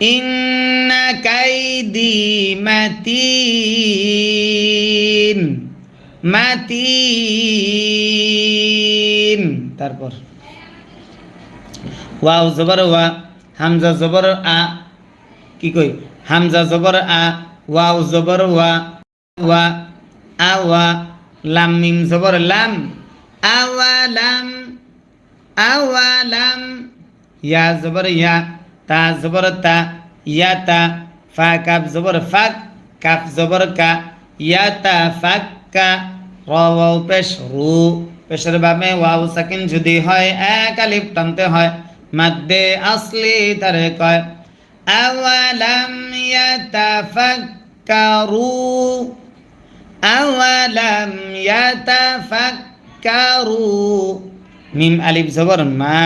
ইন্না কাইদি মাতিন। মাতিন। তারপর। ওয়াও জবর ওয়া, হামজা জবর আ। কি কই? হামজা জবর আ, ওয়াও জবর ওয়া ওয়া আওয়া লাম, মিম জবর, লাম। আওয়ালাম আওয়ালাম ইয়া জবর ইয়া। তা জবর তা, ইয়া তা, ফা কাফ জবর ফাক, কাফ জবর কা, ইয়া তা ফাক কা, র পেশ রু। পেশের বামে ওয়াও সাকিন যদি হয়, এক আলিফ টানতে হয়। মাদ্দে আসলি তারে কয়, আওয়ালাম ইয়াতাফাক্কারু আওয়ালাম ইয়াতাফাক্কারু মিম আলিফ জবর মা।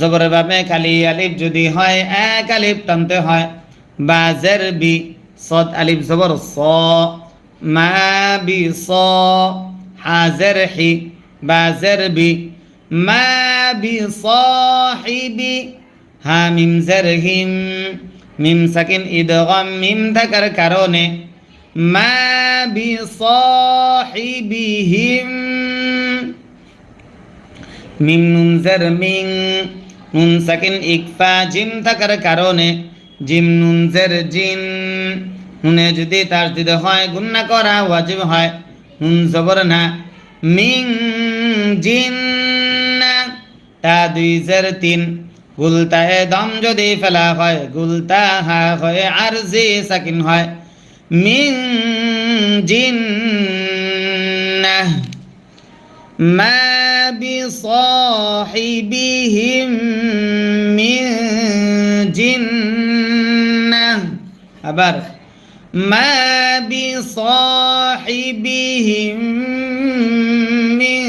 জবরের বাবে খালি আলিফ যদি হয়, এক আলিফ টানতে হয়। বা জের বি সদ আলিফ জবর স। মা বি স হাজের হি। বা জের বি, মা বি সাহিবি হা মিম জের হিম, মিম সাকিন ইদগম মিম থাকার কারণে। মা বি সাহিবিহিম মিম নুন জের মিং। নুন সাকিন ইকফা জিম থাকার কারণে জিম নুন জের জিন। নুনে যদি তার দিতে হয়, গুন্না করা ওয়াজিব হয়। নুন জবর না, মিং জিন। তা দুই জের তিন। গুলতায় দম যদি ফেলা হয়, গুলতা হা হয় আর জি সাকিন হয়। মিং জিন। ما بصاحبهم من جنة আবার ما بصاحبهم من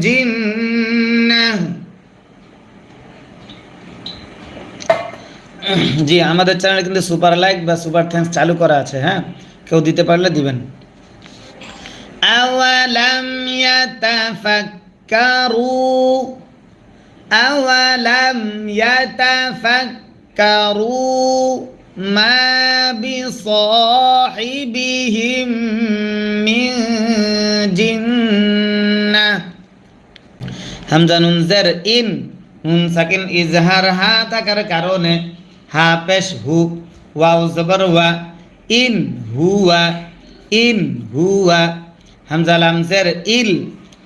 جنة জি আমাদের চ্যানেলে কিন্তু সুপার লাইক বা সুপার থ্যাঙ্কস চালু করা আছে হ্যাঁ কেউ দিতে পারলে দিবেন أولم يتفكروا أولم يتفكروا ما بصاحبهم من جنة হামজা নুন জের ইন নুন সাকিন ইজহার হা থাকার কারণে হা পেশ হু ওয়াও জবর ওয়া ইন হুয়া ইন হুয়া হামজা লাম জের ইল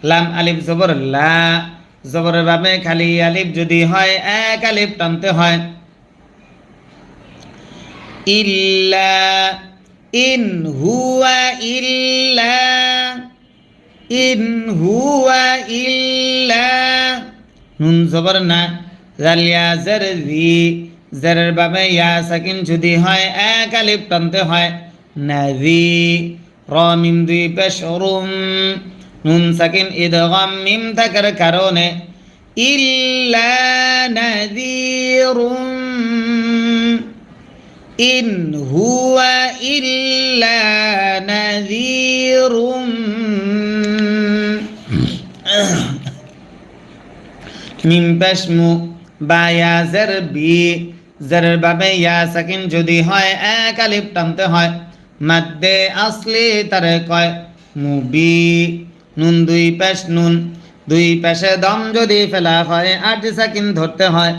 লাম আলিফ জবর, লা। জবরের বাবে খালি আলিফ যদি হয়, এক আলিফ টানতে হয়। ইল্লা, ইন হুয়া ইল্লা, ইন হুয়া ইল্লা। নুন জবর না। জালিয়া জের রি জেরের বাবে ইয়া সাকিন যদি হয়, এক আলিফ টানতে হয়। নাজি র মিম দুই পেশ নুন সাকিন ইদগাম মিম থাকার কারণে ইল্লা নাযীরুম ইন হুয়া ইল্লা নাযীরুম মিম পেশ মু বা ইয়া জের বি জেরের বাবে ইয়া সাকিন যদি হয় এক আলিফ টানতে হয়, মাদ্দে আসলি তারে কয় মুবি। নুন দুই পেশ নুন দুই পেশে দম যদি ফেলা হয় আট সাকিন ধরতে হয়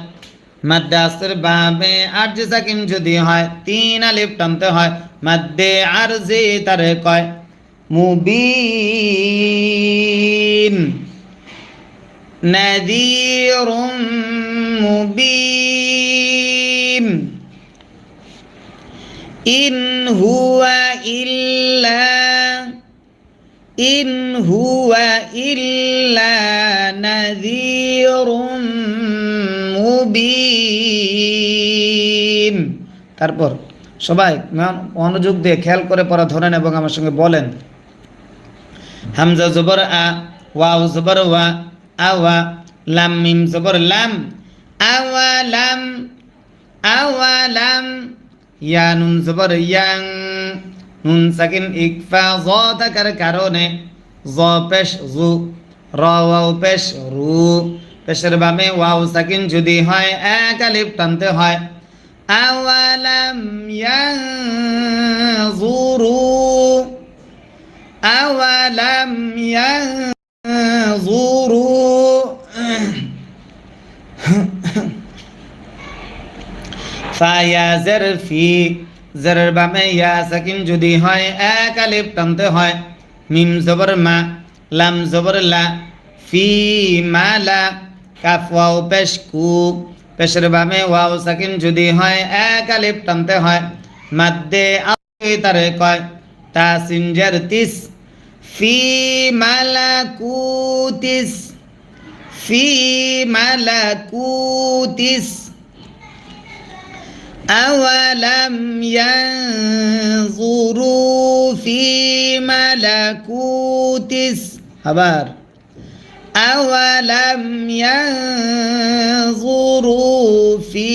মাদ্দে আসর বাবে আট সাকিন যদি হয় তিন আলিফ টানতে হয় মাদ্দে আরজি তারে কয় মুবিন نذير مبين إن هو إلا ইন হুয়া ইল্লা নাযীরুম মুবিন তারপর সবাই মনোযোগ দিয়ে খেয়াল করে পড়া ধরেন এবং আমার সঙ্গে বলেন। হামজা জবর আ, ওয়াও জবর ওয়া আওয়া লাম মিম জবর লাম আওয়া লাম আওয়া লাম ইয়ানুন জবর ইয়াং। নুন সাকিন ইকফা জ থাকার কারণে জ পেশ জু র ওয়াও পেশ রু, পেশের বামে ওয়াও সাকিন যদি হয়, এক আলিফ টানতে হয়। আওয়ালাম ইয়ানজুরু আওয়ালাম ইয়ানজুরু। ফায়াজার ফি জেরের বামে ইয়া সাকিন যদি হয়, এক আলিফ টানতে হয়। মিম জবর মা, লাম জবর লা, ফি মা লা, কাফ ওয়াও পেশ কু। পেশের বামে ওয়াও সাকিন যদি হয়, এক আলিফ টানতে হয়। মাদ্দে তারে কয়, তা সিনজার তিস। ফি মালাকুতিস ফি মালাকুতিস أولم ينظروا في ملكوت خبر أولم ينظروا في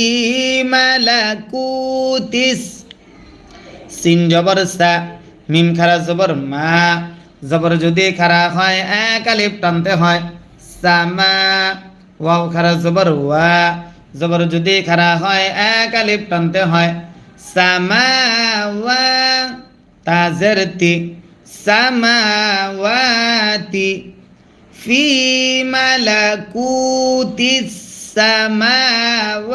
ملكوت সিন জবর সা মিম খারা জবর মা জবর যদি খারা হয় এক আলিফ টানতে হয় সামা ওয়াও খারা জবর ওয়া জবর যদি খারা হয় এক আলিফ টানতে হয় সামাওয়া তাজের তি সামাওয়াতি ফি মালাকুতি সামাওয়াতি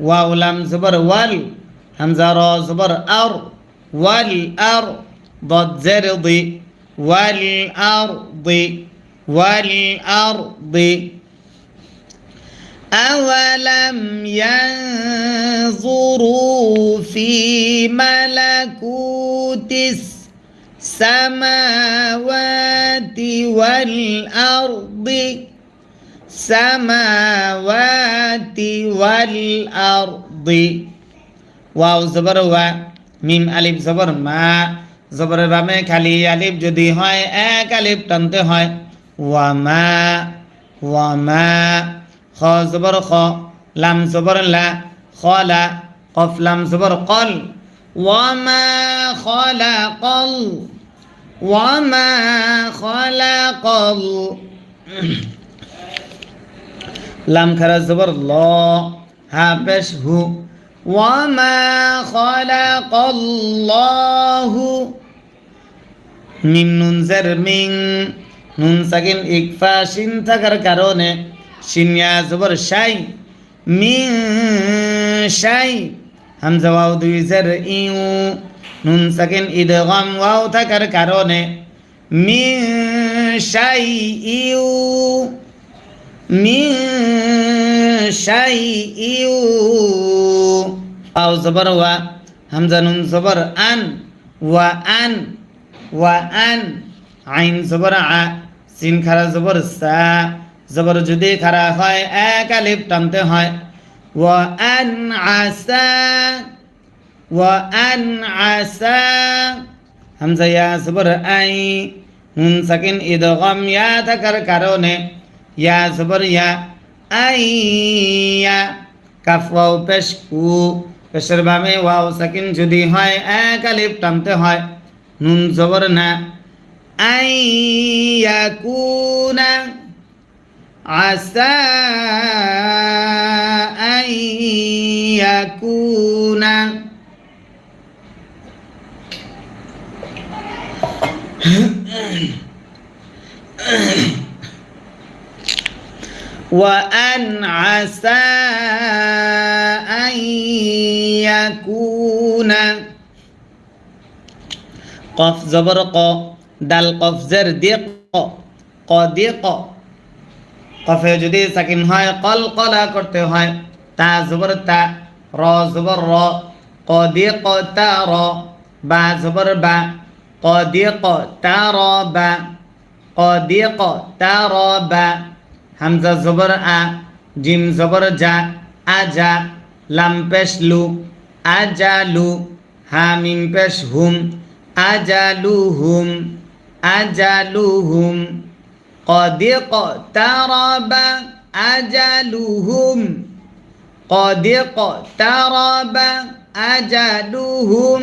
ওয়াও লাম জবর ওয়াল হামজা র জবর আর ওয়াল আর ضد زرض والأرض والأرض أولم ينظروا في ملكوت السماوات والأرض السماوات والأرض ওয়াও জবর ওয়া মিম আলিফ জবর মা জবরের বামে খালি আলিফ যদি হয় এক আলিফ টানতে হয় ওয়া মা ওয়া মা খ জবর খ লাম জবর লা খলা কফ লাম জবর কল ওয়ামা খলা কল ওয়ামা খলা কল লাম খারা জবর ল হা পেশ হু ওয়ামা খলা কল্লাহু মিম নুন জার মিং নুন সাকিন ইকফা শিন থাকার কারণে শিনিয়া শাই, মিন শাই। হামজা দুই জার ইউ, নুন সাকিন ইদগাম ওয়াও থাকার কারণে মিন শাই ইউ, মিন শাই ইউ। ওয়াও জবর ওয়া, হামজা নুন জবর আন, ওয়া আন ওয়া আন। আইন জবর আ, সিন খারা জবর সা। জবর যদি খারা হয়, এক আলিফ টানতে হয়। ওয়া আন আসা, ওয়া আন আসা, হামজা ইয়া আই, নুন সাকিন ইদগাম ইয়া থাকার কারণে, ইয়া জবর ইয়া আইয়া কাফ ওয়াও পেশ কু, পেশের বামে ওয়াও সাকিন যদি হয়, এক আলিফ টানতে হয়। নুন জবর না আইয়াকুনা عسى أن يكون. وأن عسى أن يكون. قف زبر ق دال قف زر دق قدق কফে যদি সাকিন হয়, কল কলা করতে হয়। তা জবর তা, র জবর র, ক দিয়ে ক তা র, বা জবর বা, ক দিয়ে ক তা র বা কদি ক তা র বা, হামজা জবর আ, জিম জবর যা আজা লাম পেশ লু আজালু হা মিম পেশ হুম আজালুহুম আজালুহুম قد اقترب أجلهم قد اقترب أجلهم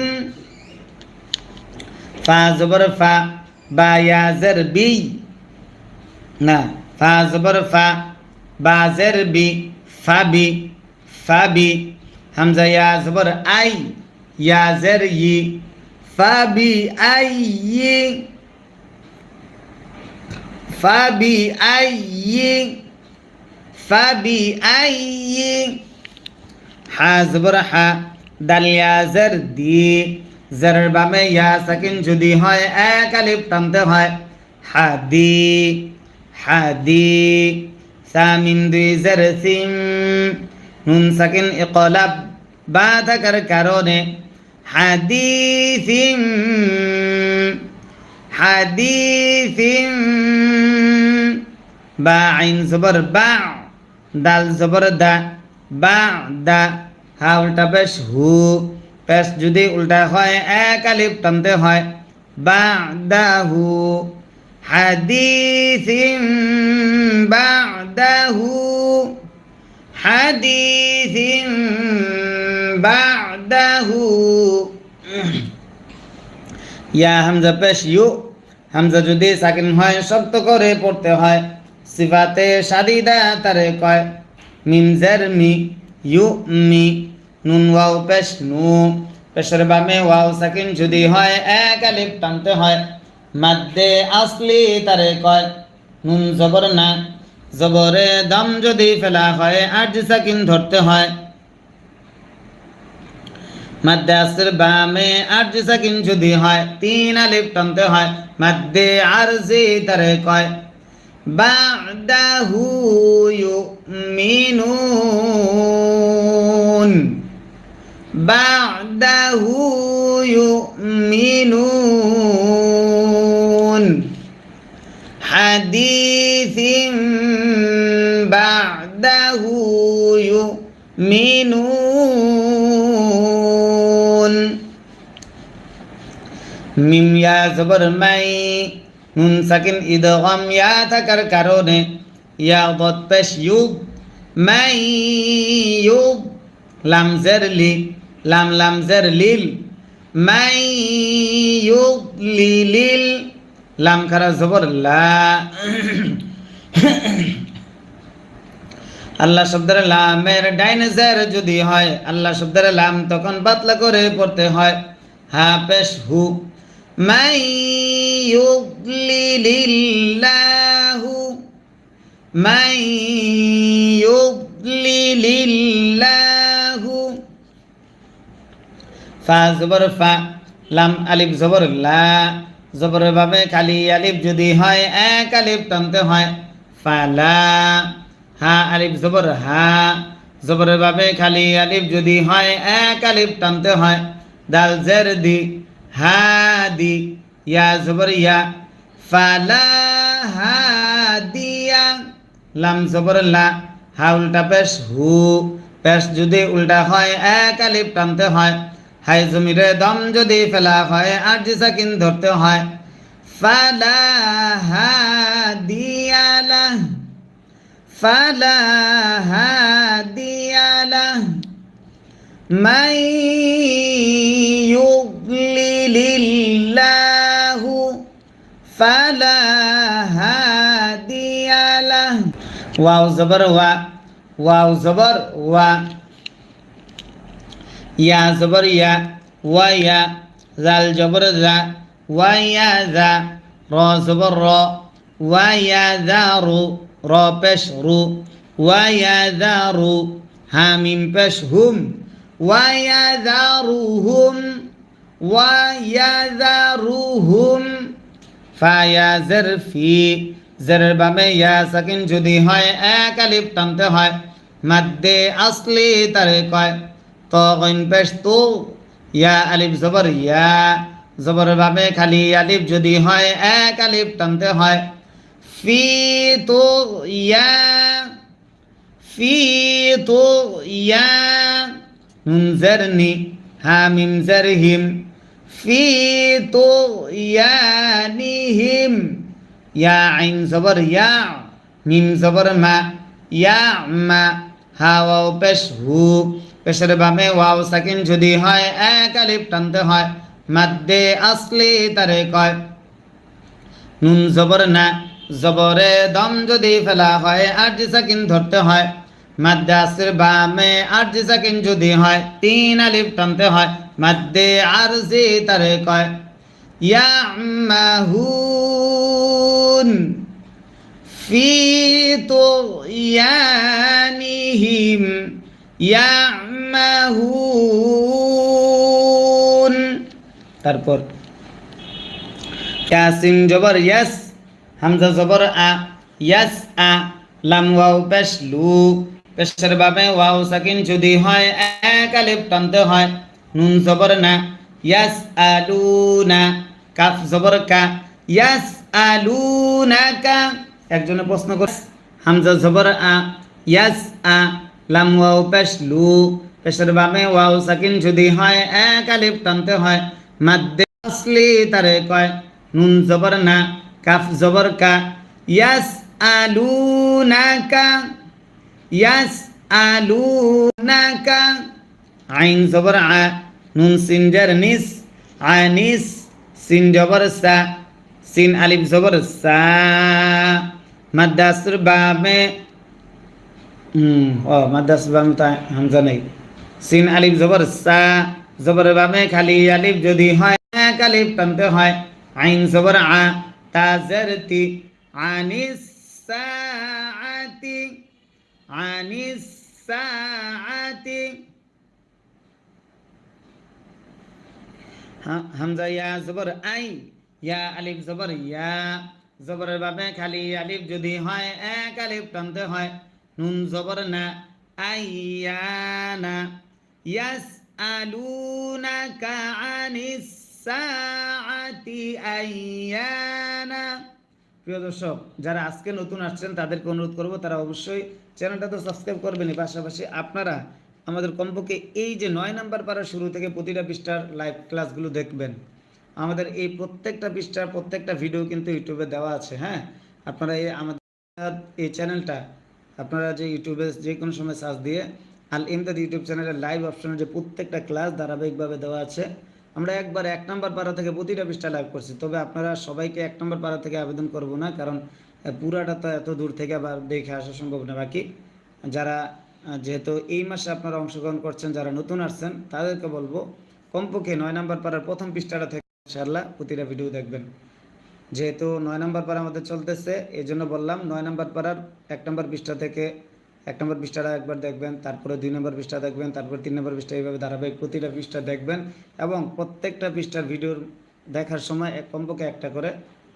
فا زبر فا با يا زر بي نا فا زبر فا با زر بي فا بي ফাবি হামজা ইয়া জবর আই ইয়া জের ই ফাবি আই ই ফাবি আই ই ফাবি আই ই হা জবর হা দাল ইয়া জের দি জেরের বামে ইয়া সাকিন যদি হয় এক আলিফ টানতে হয় হাদি হাদি সামিন দুই জের সিম নুন সাকিন ইকলাব বা থাকার কারণে হাদিসিম হাদিসিম বা আইন জবর বা, দাল জবর দা, বা, দা, হা উল্টা পেশ হু, পেশ যদি উল্টা হয়, এক আলিফ টানতে হয়, বা, দা, হু। হাদিসিম বা, দা, হু। হাদিসিম বাদাহু ইয়া হামজা পেশ ইউ। হামজা যদি সাকিন হয়, শক্ত করে পড়তে হয়। সিফাতে সাদিদা তারে কয়, মিম জের মি, ইউ মি, নুন ওয়াও পেশ নু। পেশের বামে ওয়াও সাকিন যদি হয়, এক আলিফ টানতে হয়। মাদ্দে আসলি তারে কয়, নুন জবর না। জবরে দম যদি ফেলা হয় আট সাকিন ধরতে হয়। মাদ্দাসের বামে আরজি সাকিন যদি হয়, তিন আলিফ টানতে হয়, মাদ্দে আরজি তারে কয়, বাদাহু ইউমিনুন। বাদাহু ইউমিনুন। হাদিসিম বাদাহু ইউমিনুন। মিম ইয়া জবর মাই, নুন সাকিন ইদগাম ইয়া থাকার কারণে, ইয়া দত পেশ ইউব মাই ইউব লাম জের লি, লাম লাম জের লিল, মাই ইউব লি লিল, লাম খারা জবর লা। আল্লাহ শব্দের লামের ডাইনেজার যদি হয়, আল্লাহ শব্দের লাম তখন বাতলা করে পড়তে হয়, হা পেশ হু। মাই ইউগলিলিল্লাহু মাই ইউগলিলিল্লাহু ফা জবর ফা, লাম আলিফ জবর লা, জবরের ভাবে খালি আলিফ যদি হয়, এক আলিফ টানতে হয় ফালা হা আলিফ জবর হা, জবরের ভাবে খালি আলিফ যদি হয়, এক আলিফ টানতে হয়, দাল জের দি হা দি ইয়া জবর ইয়া ফালা হা দিয়া লাম জবর লা হা উল্টা পেশ, হু। পেশ যদি উল্টা হয়, এক আলিফ টানতে হয়। হাই জমিরে দম যদি ফেলা হয় আর যে সাকিন ধরতে হয়। ফালা হাদিয়ালা ফালা হাদিয়ালা মাই ইউগলিলিল্লাহু ফালা হাদিয়ালা ওয়াও জবর ওয়া ওয়াও জবর ওয়া ইয়া জবর ইয়া ওয়া ইয়া জাল জবর জা ওয়া ইয়া জা র জবর র ওয়া ইয়া জা রু র পেশ রু ওয়া ইয়া জা রু হা মিম পেশ হুম ওয়া ইয়া জা রু হুম ওয়া ইয়া জা রু হুম ফা ইয়া জের ফি জেরের বামে ইয়া সাকিন যদি হয়, এক আলিফ টানতে হয়। মাদ্দে আসলি তারে কয় তো গইন পেশ তো ইয়া আলিফ জবর, ইয়া জবর ভাবে খালি আলিফ যদি হয়, এক আলিফ টানতে হয়। ফি তো, ইয়া, ফি তো, ইয়া নুন জারনি হা মিম জারহিম ফি তো ইয়ানিহিম ইয়া আইন জবর ইয়া মিম জবর মা ইয়া মা হা ওয়াও পেশ হু পেশের বামে ওয়াও সাকিন যদি হয় এক আলিফ টানতে হয় মাদ্দে আসলি তারে কয় নুন জবর না জবরে দম যদি ফেলা হয় আর সাকিন ধরতে হয় মাদ্দাসের বামে আরজি সাকিন যদি হয়, তিন আলিফ টানতে হয়, মাদ্দে আরজি তারে কয় ইয়ামাহুন ফি তুয়ানিহিম ইয়ামাহুন তারপর ইয়াসিন জবর ইয়াস, হামজা জবর আ, ইয়াস আ, লাম ওয়াও পেশ লু। পেশের বাবে ওয়াও সাকিন যদি হয়, এক আলিফ টানতে হয়। নুন জবর না, ইয়াস আলুনা কাফ জবর কা, ইয়াস আলুনাকা একজনে প্রশ্ন করে, হামজা জবর আ, ইয়াস আ, লাম ওয়াও পেশ লু। পেশের বাবে ওয়াও সাকিন যদি হয়, এক আলিফ টানতে হয়। মাদ্দে আসলি তারে কয়, নুন জবর না, কাফ জবর কা, ইয়াস আলুনাকা ইয়াস আলুনাকা আইন জবর আ, নুন সিন জার নিস আনিস সিন জবর সা, সিন আলিফ জবর সা। মাদ্দাসুর বামে হুম ও মাদ্দাসুর বামে তো হামজা নেই। সিন আলিফ জবর সা, জবর বামে খালি আলিফ যদি হয়, এক আলিফ টানতে হয়। আইন জবর আ তাজারতি আনিস সাআতি। সাআতি হা- হামজা, ইয়া, জবর, আই। ইয়া, আলিফ, জবর, ইয়া। জবরের বাবে খালি আলিফ যদি হয়, এক আলিফ টানতে হয়। নুন, জবর, না। আইয়ানা ইয়াস আলুনাকা আনিস সাআতি আইয়ানা প্রিয় দর্শক, যারা আজকে নতুন আসছেন, তাদেরকে অনুরোধ করব তারা অবশ্যই চ্যানেলটা তো সাবস্ক্রাইব করবেনই পাশাপাশি আপনারা আমাদের কমপক্ষে এই যে নয় নাম্বার পাড়া শুরু থেকে প্রতিটা পৃষ্ঠার লাইভ ক্লাসগুলো দেখবেন। আমাদের এই প্রত্যেকটা পৃষ্ঠার প্রত্যেকটা ভিডিও কিন্তু ইউটিউবে দেওয়া আছে হ্যাঁ? আপনারা এই আমাদের এই চ্যানেলটা, আপনারা যে ইউটিউবে যে কোনো সময় সার্চ দিয়ে আল ইমদাদ ইউটিউব চ্যানেলের লাইভ অপশনে যে প্রত্যেকটা ক্লাস ধারাবাহিকভাবে দেওয়া আছে আমরা একবার এক নম্বর পাড়া থেকে প্রতিটা পৃষ্ঠা লাইভ করছি। তবে আপনারা সবাইকে এক নম্বর পাড়া থেকে আবেদন করব না, কারণ পুরাটা তো এত দূর থেকে আবার দেখে আসা সম্ভব না। বাকি যারা যেহেতু এই মাসে আপনারা অংশগ্রহণ করছেন, যারা নতুন আসছেন, তাদেরকে বলব, কমপক্ষে নয় নম্বর পাড়ার প্রথম পৃষ্ঠাটা থেকে ইনশাআল্লাহ প্রতিটা ভিডিও দেখবেন। যেহেতু নয় নম্বর পাড়া আমাদের চলতেছে এই জন্য বললাম নয় নম্বর পাড়ার এক নম্বর পৃষ্ঠা থেকে এক নম্বর পৃষ্ঠাটা একবার দেখবেন, তারপরে দুই নম্বর পৃষ্ঠা দেখবেন, তারপর তিন নম্বর পৃষ্ঠা, এইভাবে ধারাবাহিক প্রতিটা পৃষ্ঠা দেখবেন এবং প্রত্যেকটা পৃষ্ঠার ভিডিওর দেখার সময় এক- কমপক্ষে একটা করে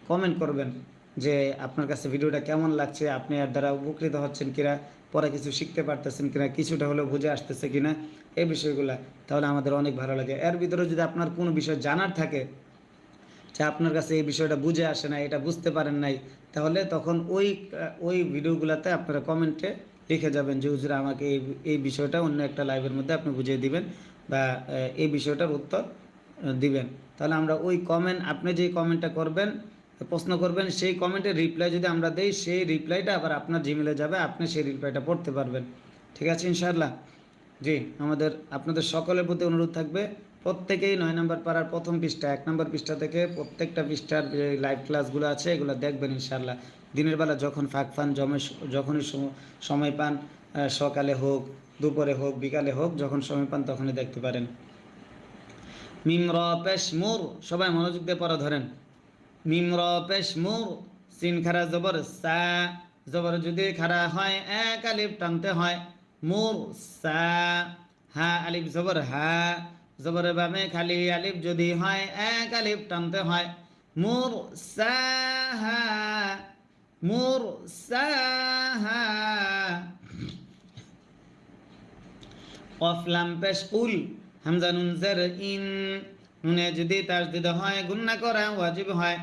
কমেন্ট করবেন যে আপনার কাছে ভিডিওটা কেমন লাগছে, আপনি এর দ্বারা উপকৃত হচ্ছেন কিনা, পরে কিছু শিখতে পারতেছেন কিনা, কিছুটা হলেও বুঝে আসতেছে কিনা, এই বিষয়গুলা তাহলে আমাদের অনেক ভালো লাগে। এর ভিতরে যদি আপনার কোনো বিষয় জানার থাকে যে আপনার কাছে এই বিষয়টা বুঝে আসে না, এটা বুঝতে পারেন নাই, তাহলে তখন ওই ওই ভিডিওগুলোতে আপনারা কমেন্টে লিখে যাবেন যে হুজুর আমাকে এই এই বিষয়টা অন্য একটা লাইভের মধ্যে আপনি বুঝিয়ে দিবেন বা এই বিষয়টার উত্তর দিবেন। তাহলে আমরা ওই কমেন্ট আপনি যে কমেন্টটা করবেন, প্রশ্ন করবেন, সেই কমেন্টের রিপ্লাই যদি আমরা দেই, সেই রিপ্লাইটা আবার আপনার জিমেলে যাবে, আপনি সেই রিপ্লাইটা পড়তে পারবেন। ঠিক আছে, ইনশাআল্লাহ? জি, আমাদের, আপনাদের সকলের প্রতি অনুরোধ থাকবে, প্রত্যেকেই নয় নম্বর পাড়ার প্রথম পৃষ্ঠা, এক নম্বর পৃষ্ঠা থেকে প্রত্যেকটা পৃষ্ঠার যে লাইভ ক্লাসগুলো আছে, এগুলো দেখবেন ইনশাআল্লাহ। দিনের বেলা যখন ফাঁক পান জমে যখনই সম- সময় পান সকালে হোক, দুপুরে হোক, বিকালে হোক, যখন সময় পান তখনই দেখতে পারেন। মিম র পেশ মুর, সবাই মনোযোগ দিয়ে পড়া ধরেন। মিম র পেশ মুর, সিন খারা জবর সা, জবর যদি খারা হয়, এক আলিফ টানতে হয়। মুর সা, হা আলিফ জবর হা জবর বামে খালি আলিফ যদি হয়, এক আলিফ টানতে হয়। মুর সা, হা হা অফলাম পেশ উল হামজা নুন জের ইন নুনে যদি তাসদিদ হয়, গুন্না করা ওয়াজিব হয়।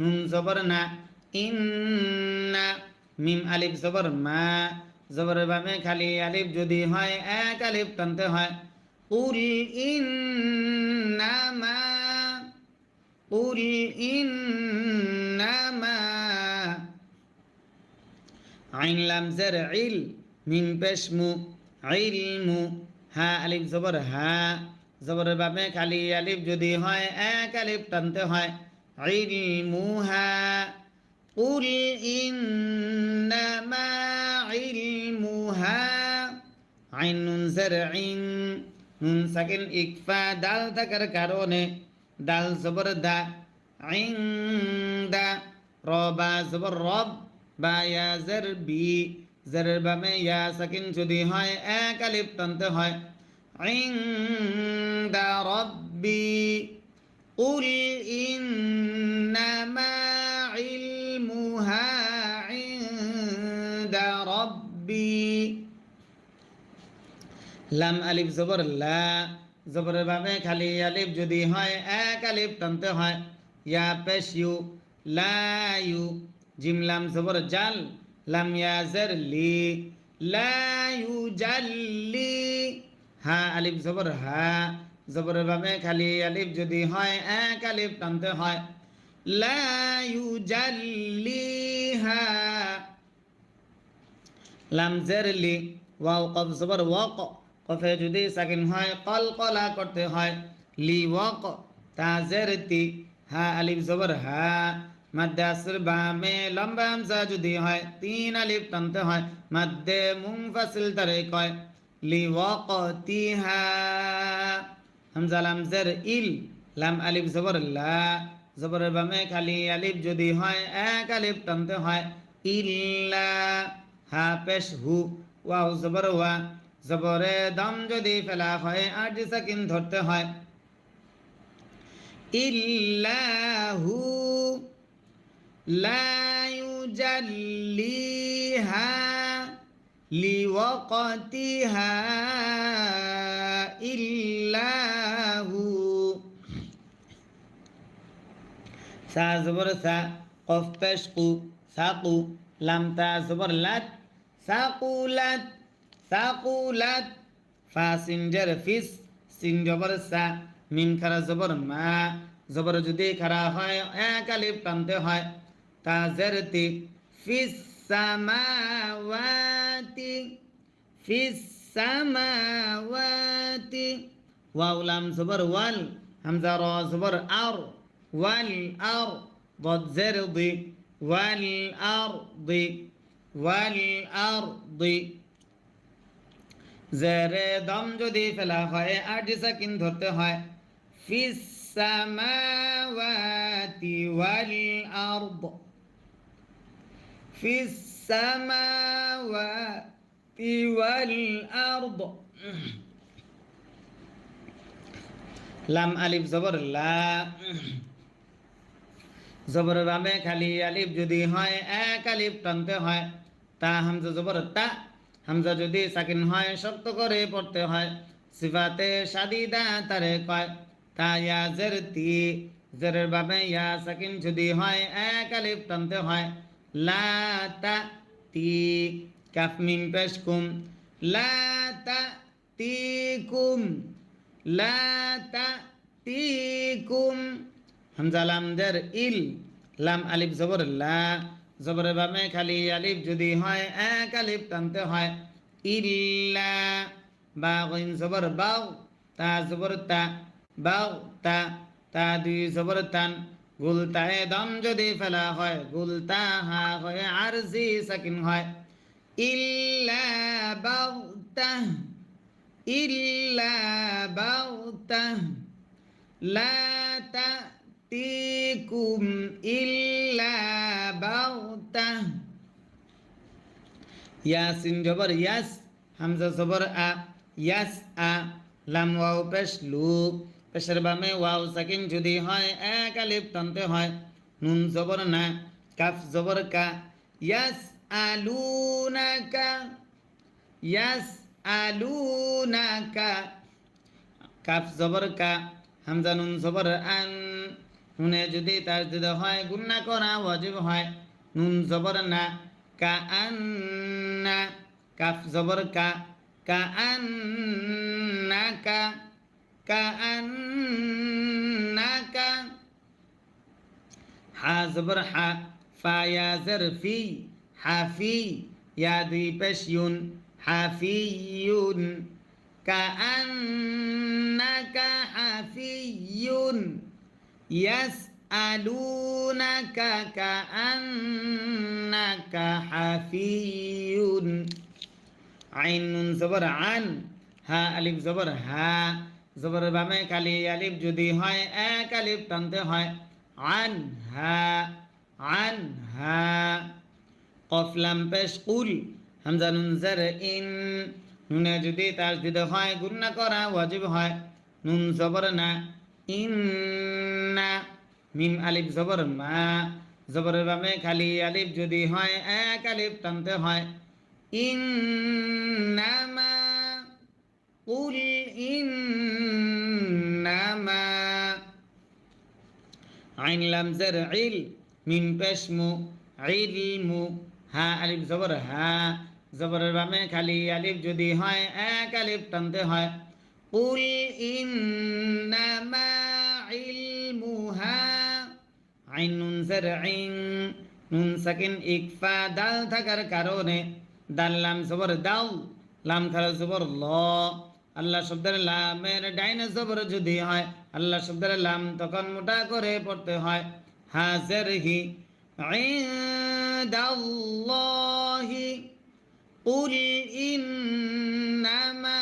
নুন জবর না, ইন্না। মিম আলিফ জবর মা। জবর বামে খালি আলিফ যদি হয়, এক আলিফ টানতে হয়। উল ইন্নামা। উল ইন্নামা। আইন লাম জের ইল মিম পেশ মু, ইলমু, হা আলিফ জবর হা, জবরের বাবে খালি আলিফ যদি হয়, এক আলিফ টানতে হয়। ইলমুহা কুল ইন্নামা ইলমুহা আইন নুন জের ইং নুন সাকিন ইকফা, দাল থাকার কারণে দাল জবর দা ইং দা রবা জবর রব বা ইয়া জের বি জেরের বামে ইয়া সাকিন যদি হয় এক আলিফ টানতে হয় ইং দা রব্বি قل إنما علمها عند ربي লাম আলিফ জবর লা জবরের ভাবে খালি আলিফ যদি হয় এক আলিফ টানতে হয় ইয়া পেশ ইউ লা ইউ জিম লাম জবর জাল, লাম ইয়াজের লি, লা ইউ জাল্লি হা, আলিফ জবর হা, জবরের ভাবে খালি আলিফ যদি হয়, এক আলিফ টানতে হয়। লা ইউ জাল্লি হা। লাম জের লি, ওয়াও, কফ জবর ওয়াক। কফে যদি সাকিন হয়, কল কলা করতে হয়। লি ওয়াক তাজের তি, হা, আলিফ জবর হা। মাদ্দে বামে লম্বা হামজা যদি হয়, তিন আলিফ টানতে হয়। মাদ্দে মুংফাসিল তারে কয় লি ওয়াক তিহা হামজা লাম জের ইল, লাম আলিফ জবর লা। জবরের বামে খালি আলিফ যদি হয়, এক আলিফ টানতে হয়। ইল্লা, হা পেশ হু, ওয়াও জবর ওয়া। জবরে দম যদি ফেলা হয় আর সাকিন ধরতে হয়। ইল্লাহু লা ইউজাল্লিহা লিওয়াকাতিহা ইল্লাহু। সা জবর সা, কফ পেশ কু সাকু, লাম তা জবর লাত সাকুলাত সাকুলাত ফা সিনজার ফিস, সিন জবর সা, মিন খারা জবর মা, জবর যদি খারা হয়, এক আলিফ টানতে হয়। তা জেরতি ফিস সামাওয়াতি ফিস সামাওয়াতি ওয়াও লাম জবর ওয়াল হামজা র জবর আর ওয়াল আর ضد زرضي والأرض والأرض জেরে দম যদি ফেলা হয় আর সাকিন ধরতে হয় ফিস সামাওয়াতি ওয়াল আরদ সামাওয়াতি ওয়াল আরদ লাম আলিফ জবর লা জবর বামে খালি আলিফ যদি হয় এক আলিফ টানতে হয়। তা হামজা জবর তা। হামজা যদি সাকিন হয় শক্ত করে পড়তে হয়। সিফাতে সাদিদা তারে কয়, তা ইয়া জের তি জেরের বাবে ইয়া সাকিন যদি হয়, এক আলিফ টানতে হয়। লা তা তি কাফ মিম পেশ কুম লা তা তি কুম লা তা কুম হামজা দের ইল। লাম আলিফ জবর লা। জবরের বামে খালি আলিফ যদি হয়, এক আলিফ টানতে হয়। ইল্লা বা গইন জবর বাউ। তা জবর তা বাউ। তা তা দুই জবর তান গুলতায় দম যদি ফেলা হয়, গুলতা হা হয় আরজি সাকিন হয়। ইল্লা বাউতা ইল্লা বাউতা, লা তাতিকুম ইল্লা বাউতা। ইয়াসিন জবর ইয়াস, হামজা জবর আ, ইয়াস আ, লাম ওয়াও পেশ লু পেশের বামে ওয়াও সাকিন যদি হয়, এক আলিফ টানতে হয়। নুন জবর না, কাফ জবর কা। ইয়াস আলুনাকা ইয়াস আলুনাকা কাফ জবর কা, হামজা নুন জবর আন। নুনে যদি তার যদি হয়, গুন্না করা ওয়াজিব হয়। নুন জবর না, কা আন্না কাফ জবর কা কা আন্নাকা কা। আন্নাকা হা জবর হা ফা ইয়া জরফি হাফি ইয়া দুই পেশ ইউন হাফিয়ুন কাআন্নাকা হাফিয়ুন ইয়াসআলুনাকা কাআন্নাকা হাফিয়ুন আইন নুন জবর আন হা আলিফ জবর বামে খালি আলিফ যদি হয়, এক আলিফ টানতে হয়। আন হা আন হা। কফ লাম পেশ কুল, হামজা নুন জার ইন। নুনে যদি তার দিতে হয় গুন্না করা ওয়াজিব হয়। নুন জবর না ইন্না মিম আলিফ জবর মা। জবরের বামে খালি আলিফ যদি হয়, এক আলিফ টানতে হয়। ইন্নামা ইন্নামা আইন লাম জার ইল মিম পেশমু ইলমু হা আলিফ জবর হা জবরের বামে খালি আলিফ যদি হয় এক আলিফ টানতে হয়। ইন্নামা ইলমুহা আইন নুন জার আইন নুন সাকিন ইকফা দাল থাকার কারণে দাল লাম জবর দাও লাম খারা জবর ল আল্লাহ শব্দের লামের ডাইনে জবর যদি হয় আল্লাহ শব্দের লাম তখন মোটা করে পড়তে হয় হাজার হি عند الله قل إنما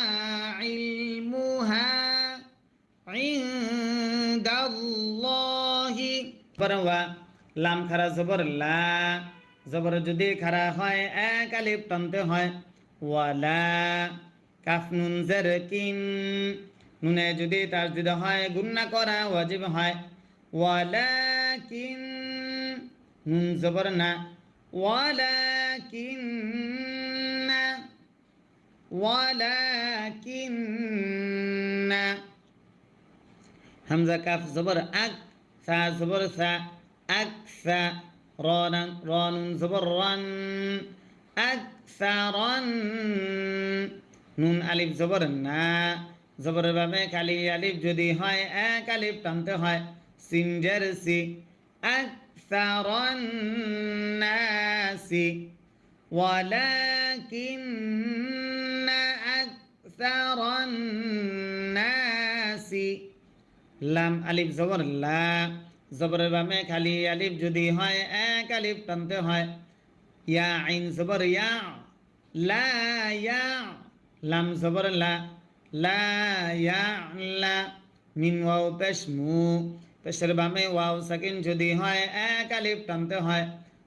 علمها عند الله পরওয়া লাম খারা জবর লা জবর যদি খারা হয় এক আলিফ টানতে হয় ওয়ালা কাফ নুন জের কিন নুনে যদি তার দিতে হয়, গুন্না করা ওয়াজিব হয়। ওয়ালাকিন, নুন জবর না। ওয়ালাকিন ওয়ালাকিন। হামজা কাফ জবর আক সা জবর সা আক সা রন আক সা রন। নুন আলিফ জবর না জবরের ভাবে খালি আলিফ যদি হয় এক আলিফ টানতে হয় সিনজার সি أكثر الناس ولكن أكثر الناس লাম আলিফ জবর লা জবরের বামে খালি আলিফ যদি হয় এক আলিফ টানতে হয় ইয়া আইন জবর ইয়া লা ইয়া লাম জবর লা লা ইয়া লা মিন ওয়াও পেশ মু পেশের বামে ওয়াও সাকিন যদি হয়, এক আলিফ টানতে হয়।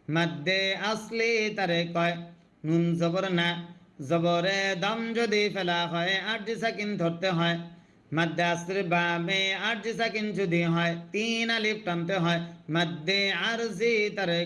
মাদ্দে আসলে তারে কয়, নুন জবর না। জবরে দম যদি ফেলা হয় আরজি সাকিন ধরতে হয়। মাদ্দে আসরে বামে আরজি সাকিন যদি হয়, তিন আলিফ টানতে হয়। মাদ্দে আরজি তারে